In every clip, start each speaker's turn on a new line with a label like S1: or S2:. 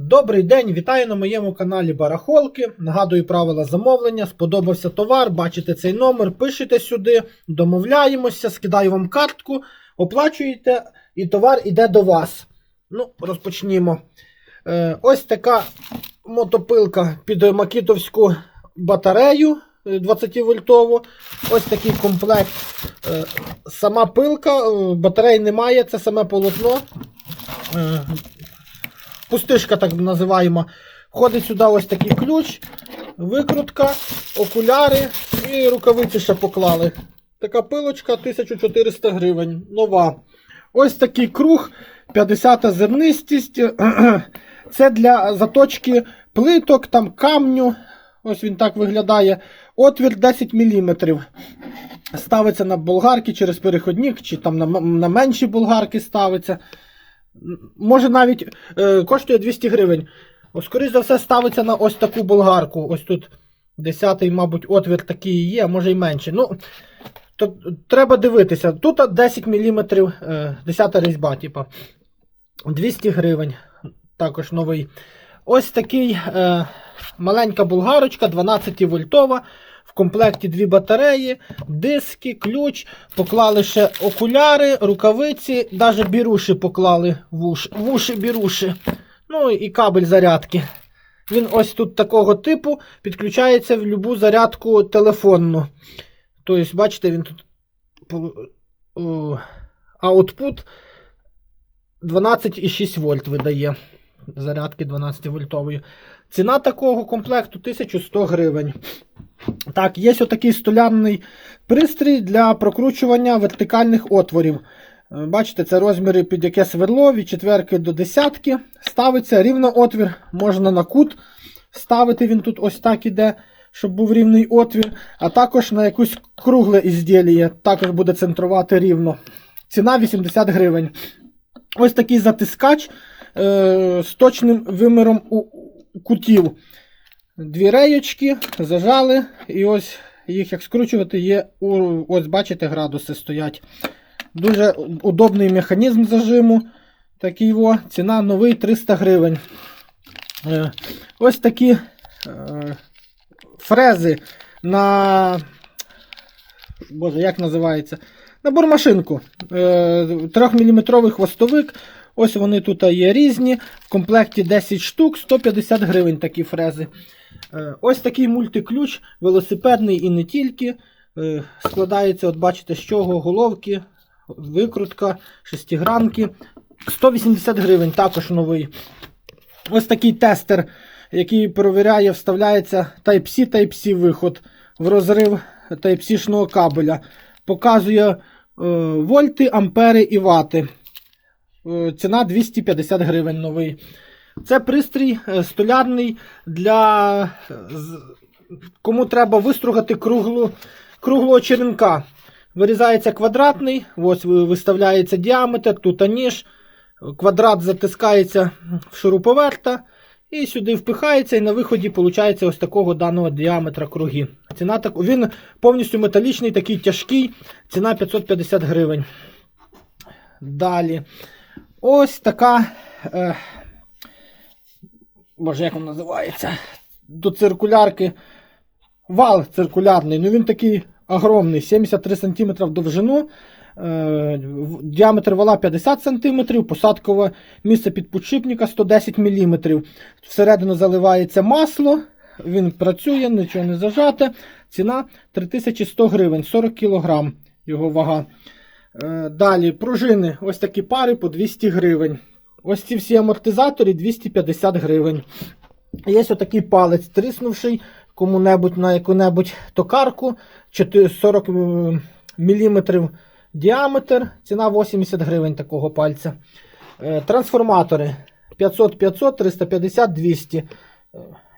S1: Добрий день, вітаю на моєму каналі Барахолки. Нагадую правила замовлення. Сподобався товар, бачите цей номер, пишете сюди, домовляємося, скидаю вам картку, оплачуєте, і товар іде до вас. Ну, розпочнімо. Е, ось така мотопилка під макітовську батарею 20 вольтову. Ось такий комплект. Е, сама пилка, е, батарей немає, це саме полотно. Е, пустишка, так називаємо. Входить сюди ось такий ключ, викрутка, окуляри і рукавиці ще поклали. Така пилочка 1400 гривень. Нова. Ось такий круг, 50 зернистість. Це для заточки плиток, там камню. Ось він так виглядає. Отвір 10 мм. Ставиться на болгарки через переходник, чи там на, на менші болгарки ставиться. Може навіть е, коштує 200 гривень. Скоріше за все, ставиться на ось таку болгарку. Ось тут 10-й, мабуть, отвір такий є, а може й менше. Ну, то треба дивитися. Тут 10 мм, е, 10 різьба, типа. 200 гривень. Також новий. Ось такий е, маленька болгарочка, 12 вольтова. Комплекті дві батареї, диски, ключ, поклали ще окуляри, рукавиці, навіть біруші поклали в уші, в уші біруші. Ну і кабель зарядки. Він ось тут такого типу підключається в будь-яку зарядку телефонну. Тобто, бачите, він тут output 12,6 вольт видає. Зарядки 12 вольтової. Ціна такого комплекту 1100 гривень. Так, є отакий столярний пристрій для прокручування вертикальних отворів. Е, Бачите, це розміри під яке сверло від четверки до десятки. Ставиться рівно отвір, можна на кут ставити. Він тут ось так іде, щоб був рівний отвір. А також на якусь кругле ізділіє, також буде центрувати рівно. Ціна 80 гривень. Ось такий затискач е, з точним виміром кутів. Дві реєчки зажали, і ось їх як скручувати є. Ось бачите, градуси стоять. Дуже удобний механізм зажиму. Такий во. Ціна новий 300 гривень. Е, Ось такі е, фрези на. Боже, як називається? На бурмашинку. Е, 3-мм хвостовик. Ось вони тут є різні. В комплекті 10 штук, 150 гривень такі фрези. Е, Ось такий мультиключ, велосипедний і не тільки. Е, Складається, от бачите, з чого головки, викрутка, шестигранки. 180 гривень, також новий. Ось такий тестер, який перевіряє, вставляється Type-C, Type-C виход в розрив Type-C-шного кабеля. Показує е, вольти, ампери і вати. Е, ціна 250 гривень новий. Це пристрій е, столярний для кому треба вистругати круглу, круглого черенка. Вирізається квадратний, ось виставляється діаметр, тут ніж. Квадрат затискається в шуруповерта і сюди впихається, і на виході виходить ось такого даного діаметра круги. Ціна так... Він повністю металічний, такий тяжкий. Ціна 550 гривень. Далі. Ось така. Е... Боже, як він називається? До циркулярки. Вал циркулярний. Ну він такий огромний, 73 см довжину. Е, Діаметр вала 50 см, посадкове місце підподшипника 110 мм. Всередину заливається масло, він працює, нічого не зажате. Ціна 3100 гривень, 40 кг його вага. Е, Далі пружини, ось такі пари по 200 гривень. Ось ці всі амортизатори 250 гривень. Є отакий палець, тріснувший кому-небудь на яку-небудь токарку 40 мм діаметр, ціна 80 гривень такого пальця. Е, Трансформатори 500, 500, 350, 200. Е,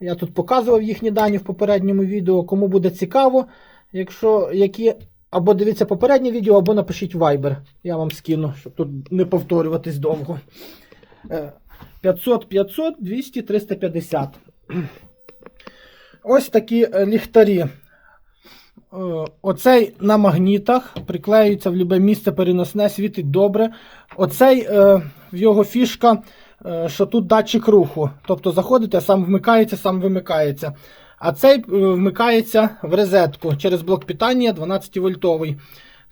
S1: Я тут показував їхні дані в попередньому відео. Кому буде цікаво, якщо які. Або дивіться попереднє відео, або напишіть Viber. Я вам скину, щоб тут не повторюватись довго. Е, 500, 500, 200, 350. Ось такі е, ліхтарі. Е, Оцей на магнітах приклеюється в любе місце переносне, світить добре. Оцей е, в його фішка що тут датчик руху. Тобто заходите, сам вмикається, сам вимикається. А цей е, вмикається в розетку через блок питання 12 вольтовий.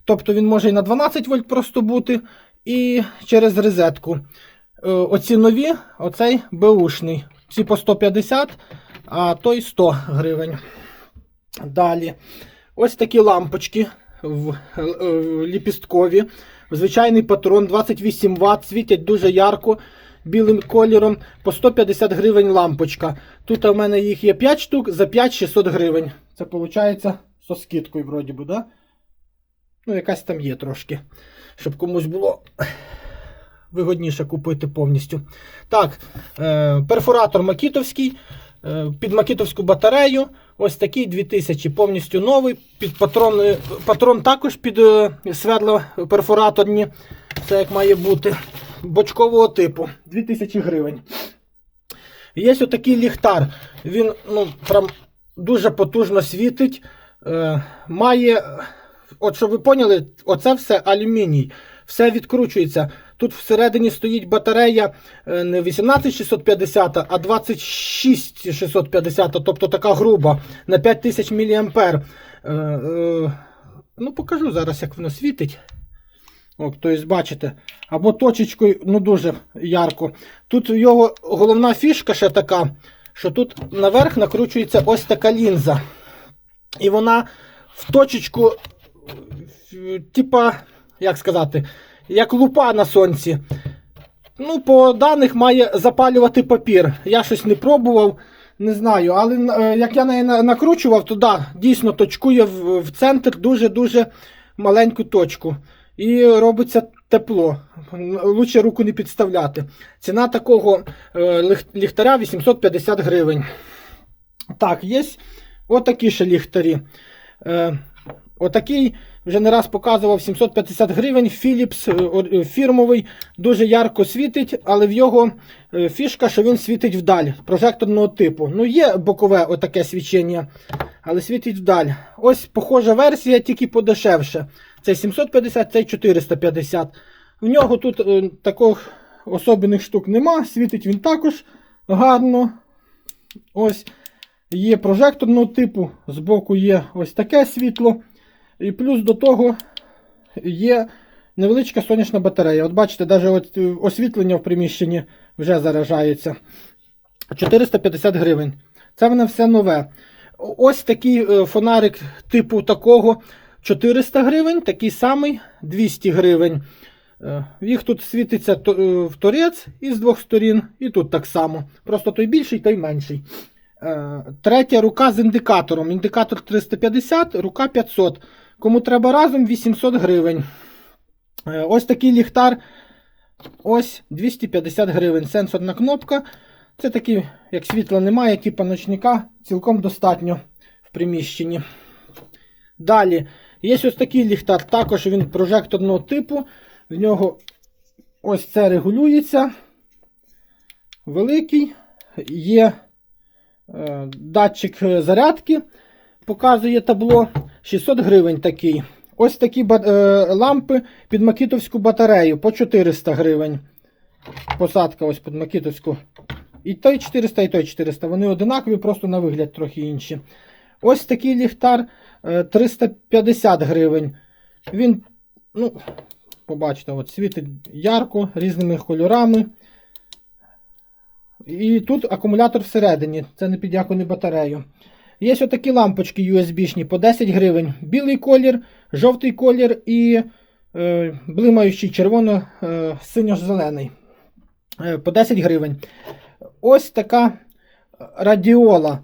S1: Тобто він може і на 12 вольт просто бути, і через розетку. Е, Оці нові, оцей беушний. Ці по 150, а той 100 гривень. Далі. Ось такі лампочки в, е, ліпісткові. Звичайний патрон 28 Вт, світять дуже ярко білим кольором. По 150 гривень лампочка. Тут у мене їх є 5 штук за 5-600 гривень. Це виходить со скидкою, вроді би, да? Ну, якась там є трошки. Щоб комусь було вигодніше купити повністю. Так, е, перфоратор макітовський. е, Під макітовську батарею. Ось такий 2000, повністю новий. Під патрон, е, патрон також під е, свердло перфораторні. Це як має бути. Бочкового типу. 2000 гривень. Є ось такий ліхтар. Він ну, прям дуже потужно світить. Е, має, от щоб ви поняли, оце все алюміній. Все відкручується. Тут всередині стоїть батарея е, не 18650, а 26650, тобто така груба на 5000 мА. Е, е, ну, покажу зараз, як воно світить. О, тобто, бачите, або точечкою, ну дуже ярко. Тут його головна фішка ще така, що тут наверх накручується ось така лінза. І вона в точечку, типа, як сказати, як лупа на сонці. Ну, по даних має запалювати папір. Я щось не пробував, не знаю. Але е, як я неї накручував, то да, дійсно точкує в центр дуже-дуже маленьку точку. І робиться тепло. Лучше руку не підставляти. Ціна такого е, ліхтаря 850 гривень. Так, є отакі ще ліхтарі. Е, отакий вже не раз показував 750 гривень. Philips е, фірмовий, дуже ярко світить, але в його фішка, що він світить вдаль, прожекторного типу. Ну, є бокове отаке свічення, але світить вдаль. Ось похожа версія, тільки подешевше. Це 750, це 450. В нього тут е, таких особливих штук нема, світить він також гарно. Ось є прожекторного типу, збоку є ось таке світло. І плюс до того є невеличка сонячна батарея. От бачите, навіть е, освітлення в приміщенні вже заражається. 450 гривень. Це воно все нове. Ось такий е, фонарик типу такого 400 гривень, такий самий 200 гривень. Е, Їх тут світиться е, в торець із двох сторін, і тут так само. Просто той більший, той менший. Е, Третя рука з індикатором. Індикатор 350, рука 500. Кому треба разом 800 гривень. Ось такий ліхтар. Ось 250 гривень. Сенсорна кнопка. Це такий, як світла немає, типа ночника, цілком достатньо в приміщенні. Далі, є ось такий ліхтар, також він прожекторного типу. В нього ось це регулюється. Великий. Є е, датчик зарядки, показує табло. 600 гривень такий. Ось такі е, лампи під макітовську батарею по 400 гривень. Посадка ось під макітовську. І той 400, і той 400. Вони одинакові, просто на вигляд трохи інші. Ось такий ліхтар 350 гривень. Він, ну, побачите, от світить ярко, різними кольорами. І тут акумулятор всередині, це не під яку не батарею. Є ось такі лампочки USB-шні по 10 гривень. Білий колір, жовтий колір і е, блимаючий червоно-синьо-зелений. Е, по 10 гривень. Ось така радіола.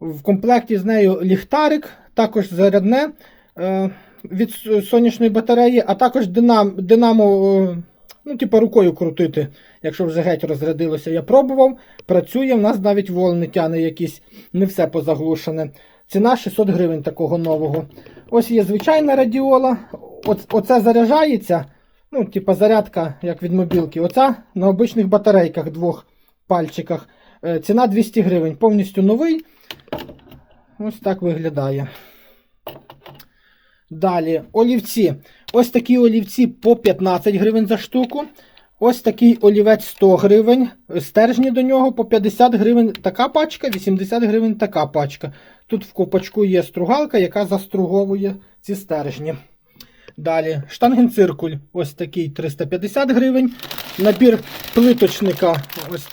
S1: В комплекті з нею ліхтарик, також зарядне е, від сонячної батареї, а також динам, динамо, е, ну, типу, рукою крутити, якщо вже геть розрядилося. Я пробував, працює, в нас навіть волни тяне якісь, не все позаглушене. Ціна 600 гривень такого нового. Ось є звичайна радіола. Оце заряджається. Ну, типа зарядка, як від мобілки. Оця на обичних батарейках двох пальчиках. Е, Ціна 200 гривень. Повністю новий. Ось так виглядає. Далі, олівці. Ось такі олівці по 15 гривень за штуку. Ось такий олівець 100 гривень. Стержні до нього по 50 гривень така пачка, 80 гривень така пачка. Тут в ковпачку є стругалка, яка заструговує ці стержні. Далі штангенциркуль, ось такий 350 гривень. Набір плиточника, ось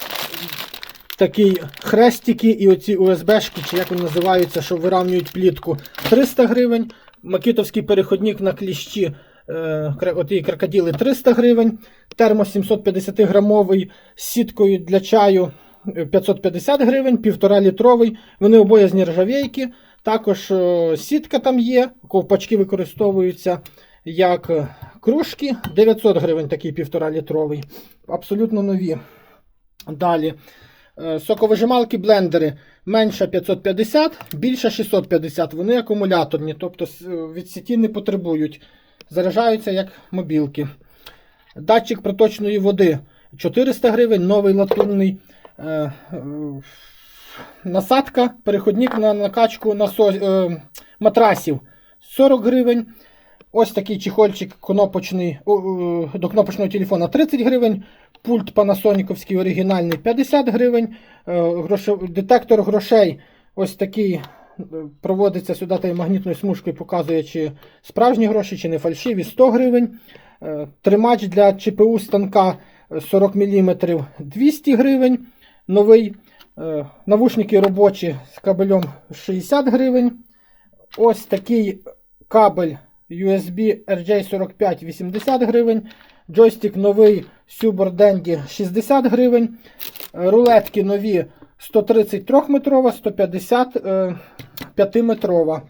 S1: такий хрестики і оці УСБшки, чи як вони називаються, що виравнюють плітку 300 гривень. Макітовський переходник на кліщі, е, оті крокодили 300 гривень. Термос 750 грамовий з сіткою для чаю е, 550 гривень, 1,5 літровий. Вони обоє з нержавійки. Також е, сітка там є, ковпачки використовуються як е, кружки. 900 гривень такий 1,5 літровий. Абсолютно нові. Далі. Е, Соковижималки блендери менша 550, більша 650. Вони акумуляторні, тобто е, від сіті не потребують. Заряджаються як мобілки. Датчик проточної води 400 гривень, новий латунний. Е, Насадка, переходник на накачку насос, е, матрасів 40 гривень. Ось такий чехольчик кнопочний, до кнопочного телефона 30 гривень. Пульт Panasonic оригінальний 50 гривень. Е, Детектор грошей ось такий е, проводиться сюди магнітною смужкою, показує, чи справжні гроші, чи не фальшиві 100 гривень. Е, Тримач для ЧПУ станка е, 40 мм 200 гривень. Новий. Навушники робочі з кабелем 60 гривень. Ось такий кабель USB RJ45 80 гривень. Джойстик новий Super Dendy 60 гривень. Е, Рулетки нові 133 метрова, 150 е, 5-метрова.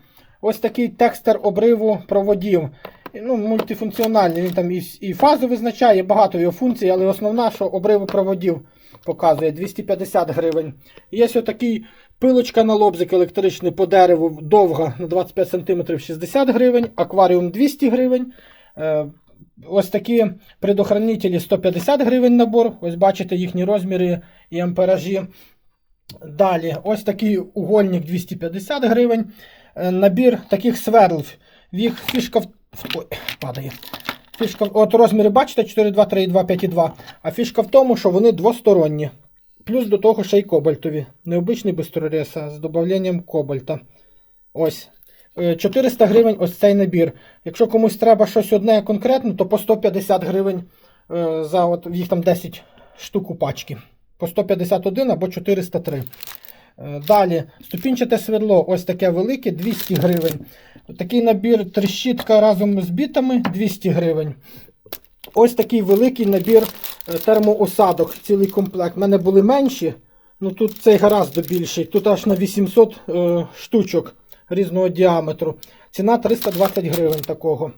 S1: Ось такий текстер обриву проводів. Ну, мультифункціональний. Він там і, і фазу визначає, багато його функцій, але основна, що обриву проводів показує 250 гривень. Є ось такий пилочка на лобзик електричний по дереву довга на 25 см 60 гривень, акваріум 200 гривень. Е, Ось такі предохранителі 150 гривень набор. Ось бачите їхні розміри і амперажі. Далі, ось такий угольник 250 гривень. Е, Набір таких сверл. Їх фішка Ой, падає. Фішка, от розміри бачите 4,2, 3,2, 5,2. А фішка в тому, що вони двосторонні. Плюс до того ще й кобальтові. Необичний без з додаванням кобальта. Ось. Е, 400 гривень ось цей набір. Якщо комусь треба щось одне конкретно, то по 150 гривень е, за от їх там 10 штук у пачки. По 151 або 403. Е, Далі, ступінчате свердло, ось таке велике, 200 гривень. Такий набір трещітка разом з бітами 200 гривень. Ось такий великий набір е, термоосадок, цілий комплект. У мене були менші, ну тут цей гаразд більший. Тут аж на 800 е, штучок різного діаметру. Ціна 320 гривень такого.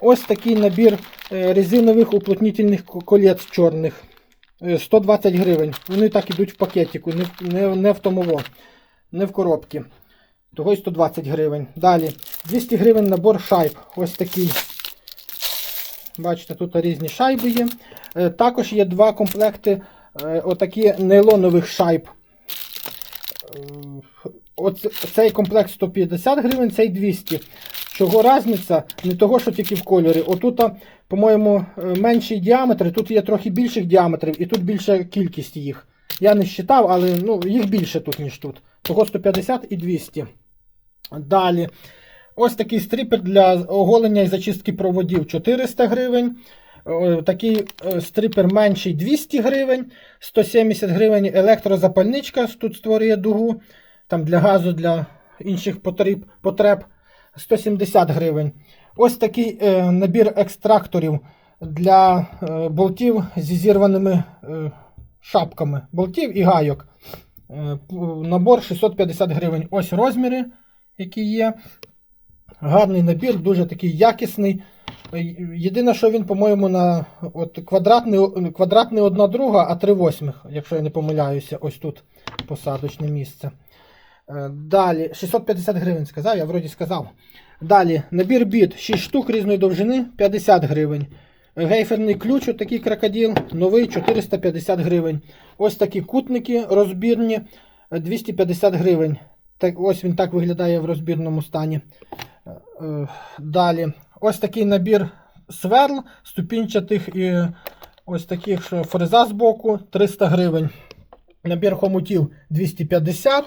S1: Ось такий набір е, резинових уплотнітельних колець чорних. Е, 120 гривень. Вони так ідуть в пакетику, не, не, не в томово, не в коробці. Того й 120 гривень. Далі 200 гривень набор шайб. Ось такий. Бачите, тут різні шайби є. Е, Також є два комплекти е, отакі нейлонових шайб. Е, Оце, цей комплект 150 гривень, цей 200. Чого різниця? Не того, що тільки в кольорі. Отут, по-моєму, менший діаметр, тут є трохи більших діаметрів, і тут більша кількість їх. Я не считав, але ну, їх більше тут, ніж тут. Того 150 і 200. Далі. Ось такий стріпер для оголення і зачистки проводів 400 гривень. Е, Такий е, стріпер менший 200 гривень, 170 гривень електрозапальничка тут створює дугу. Там для газу, для інших потреб, потреб 170 гривень. Ось такий е, набір екстракторів для болтів зі зірваними шапками болтів і гайок. Набор 650 гривень. Ось розміри, які є. Гарний набір, дуже такий якісний. Е, Єдине, що він, по-моєму, на от, квадратний, квадратний одна друга, а три восьмих, якщо я не помиляюся, ось тут посадочне місце. Е, Далі, 650 гривень сказав, я вроді сказав. Далі, набір біт 6 штук різної довжини 50 гривень. Гейферний ключ, отакий крокодил, новий 450 гривень. Ось такі кутники розбірні е, 250 гривень. Так, ось він так виглядає в розбірному стані. Е, Далі, ось такий набір сверл, ступінчатих і Ось таких що фреза з боку 300 гривень. Набір хомутів 250.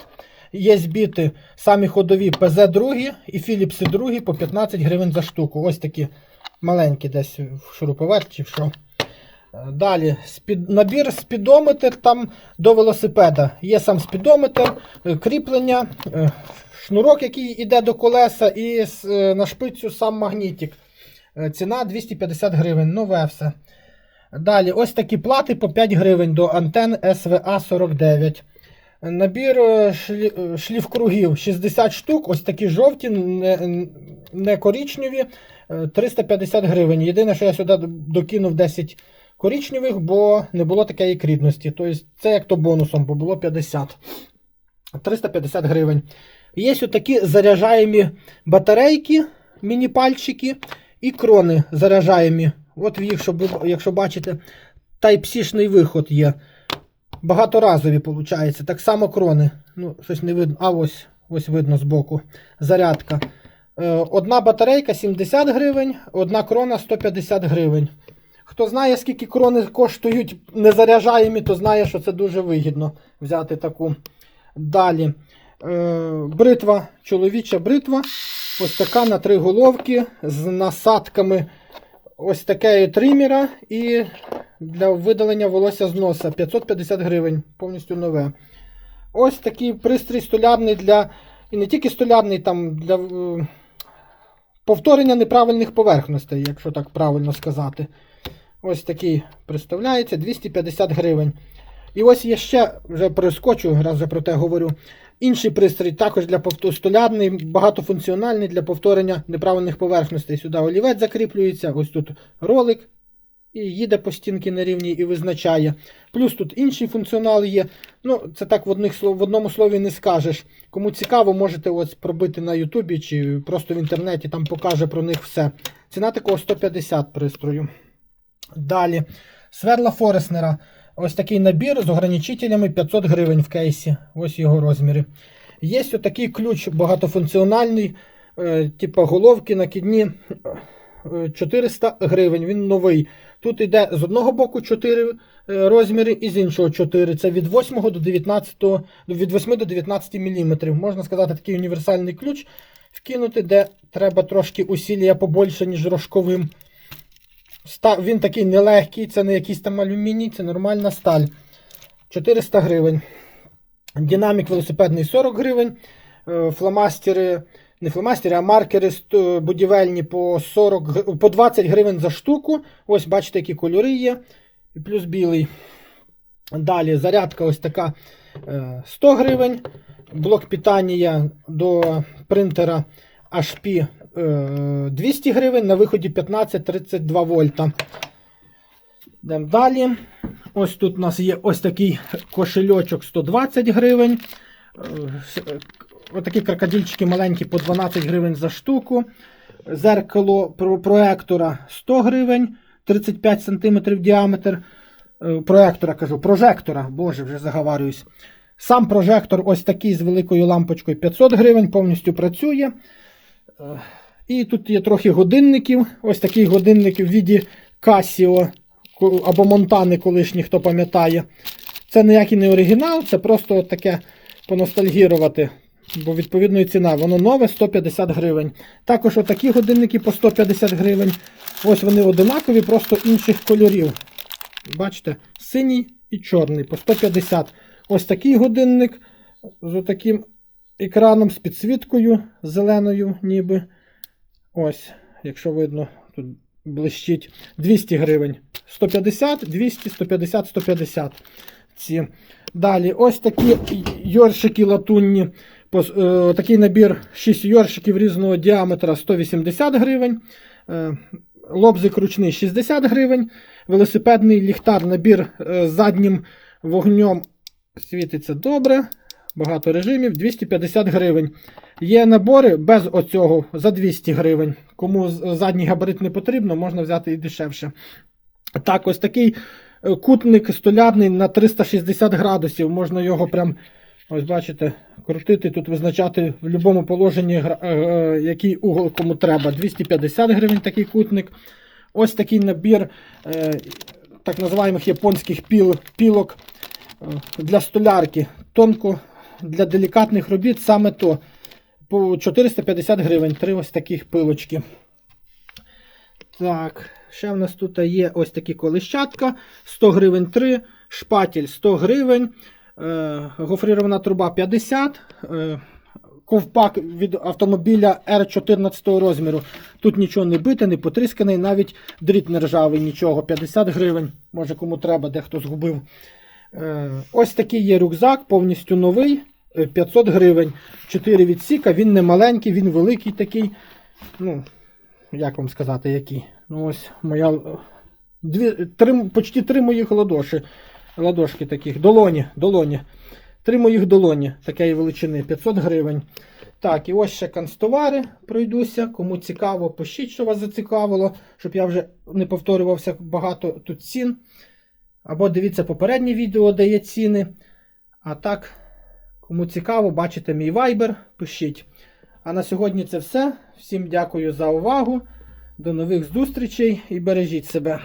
S1: Є збіти самі ходові ПЗ-2 і Філіпси 2 по 15 гривень за штуку. Ось такі маленькі десь в шуруповерті. що. Далі спід... набір спідометр там до велосипеда. Є сам спідометр, е, кріплення, е, шнурок, який йде до колеса, і е, на шпицю сам магнітик. Ціна 250 гривень. Нове все. Далі, ось такі плати по 5 гривень до антен СВА 49. Набір шлі... шліфкругів 60 штук, ось такі жовті, не, не коричневі, е, 350 гривень. Єдине, що я сюди докинув 10 коричневих, бо не було такої крідності. Тобто це як то бонусом, бо було 50. 350 гривень. Є такі заряджаємі батарейки, міні-пальчики і крони заряджаємі. От їх, щоб якщо бачите, Type-C-шний виход є. Багаторазові, виходить. Так само крони. Ну, щось не видно. А ось, ось видно збоку. Зарядка. Е, Одна батарейка 70 гривень, одна крона 150 гривень. Хто знає, скільки крони коштують незаряджаємі, то знає, що це дуже вигідно взяти таку. Далі. Е, бритва, чоловіча бритва. Ось така на три головки з насадками ось таке тримера і для видалення волосся з носа 550 гривень, повністю нове. Ось такий пристрій столярний для. І не тільки столярний, там для е, повторення неправильних поверхностей, якщо так правильно сказати. Ось такий представляється 250 гривень. І ось я ще вже прискочу, раз вже про те говорю. Інший пристрій також для столярний, багатофункціональний для повторення неправильних поверхностей. Сюди олівець закріплюється, ось тут ролик. І їде по стінки на рівні і визначає. Плюс тут інший функціонал є. Ну, це так в, одних, в одному слові не скажеш. Кому цікаво, можете ось пробити на Ютубі чи просто в інтернеті, там покаже про них все. Ціна такого 150 пристрою. Далі. Сверла Фореснера. Ось такий набір з ограничителями 500 гривень в кейсі. Ось його розміри. Є ось такий ключ багатофункціональний, е, типу головки накидні е, 400 гривень. Він новий. Тут йде з одного боку 4 е, розміри і з іншого 4. Це від 8 до 19, від 8 до 19 мм. Можна сказати, такий універсальний ключ вкинути, де треба трошки усілля побольше, ніж рожковим. Він такий нелегкий, це не якийсь там алюміній, це нормальна сталь. 400 гривень. Динамік велосипедний 40 гривень. Е, Фломастери, не фломастери, а маркери будівельні по 40, по 20 гривень за штуку. Ось бачите, які кольори є. І плюс білий. Далі зарядка ось така е, 100 гривень. Блок питання до принтера HP е, 200 гривень, на виході 15-32 вольта. Йдемо далі. Ось тут у нас є ось такий кошельочок 120 гривень. Е, е, Отакі крокодильчики маленькі по 12 гривень за штуку. Зеркало про- проектора 100 гривень, 35 см діаметр. Е, Проектора кажу, прожектора, боже, вже заговарююсь. Сам прожектор ось такий з великою лампочкою 500 гривень, повністю працює. І тут є трохи годинників. Ось такий годинник в віді Casio або Монтани, колишні, хто пам'ятає. Це ніякий не оригінал, це просто таке поностальгірувати. Бо відповідно і ціна. Воно нове 150 гривень. Також отакі годинники по 150 гривень. Ось вони одинакові, просто інших кольорів. Бачите, синій і чорний по 150. Ось такий годинник з таким екраном з підсвіткою зеленою, ніби. Ось, якщо видно, тут блищить 200 гривень. 150, 200, 150, 150. Ці. Далі, ось такі йоршики латунні. Е, такий набір 6 йоршиків різного діаметра 180 гривень. Е, лобзик ручний 60 гривень. Велосипедний ліхтар, набір е, з заднім вогнем світиться добре. Багато режимів 250 гривень. Є набори без оцього за 200 гривень. Кому задній габарит не потрібно, можна взяти і дешевше. Так, ось такий е, кутник столярний на 360 градусів. Можна його прям, ось бачите, крутити, тут визначати в будь-якому положенні, е, е, який угол кому треба. 250 гривень такий кутник. Ось такий набір так називаємих японських піл, пілок для столярки. Тонко для делікатних робіт саме то. По 450 гривень. Три ось таких пилочки. Так, ще в нас тут є ось такі колищатка. 100 гривень 3, шпатель 100 гривень, е, гофрирована труба 50, е, ковпак від автомобіля R14 розміру. Тут нічого не бите, не потрісканий, навіть дріт не ржавий, нічого. 50 гривень, може кому треба, дехто згубив. Е, ось такий є рюкзак, повністю новий. е, 500 гривень. 4 відсіка, він не маленький, він великий такий. Ну, як вам сказати, який? Ну ось моя. е, Дві, три, почти три моїх ладоші. Ладошки таких. Долоні. долоні. Три моїх долоні такої величини. 500 гривень. Так, і ось ще канцтовари пройдуся. Кому цікаво, пишіть, що вас зацікавило, щоб я вже не повторювався багато тут цін. Або дивіться попереднє відео, де є ціни. А так, кому цікаво, бачите мій вайбер, пишіть. А на сьогодні це все. Всім дякую за увагу. До нових зустрічей і бережіть себе.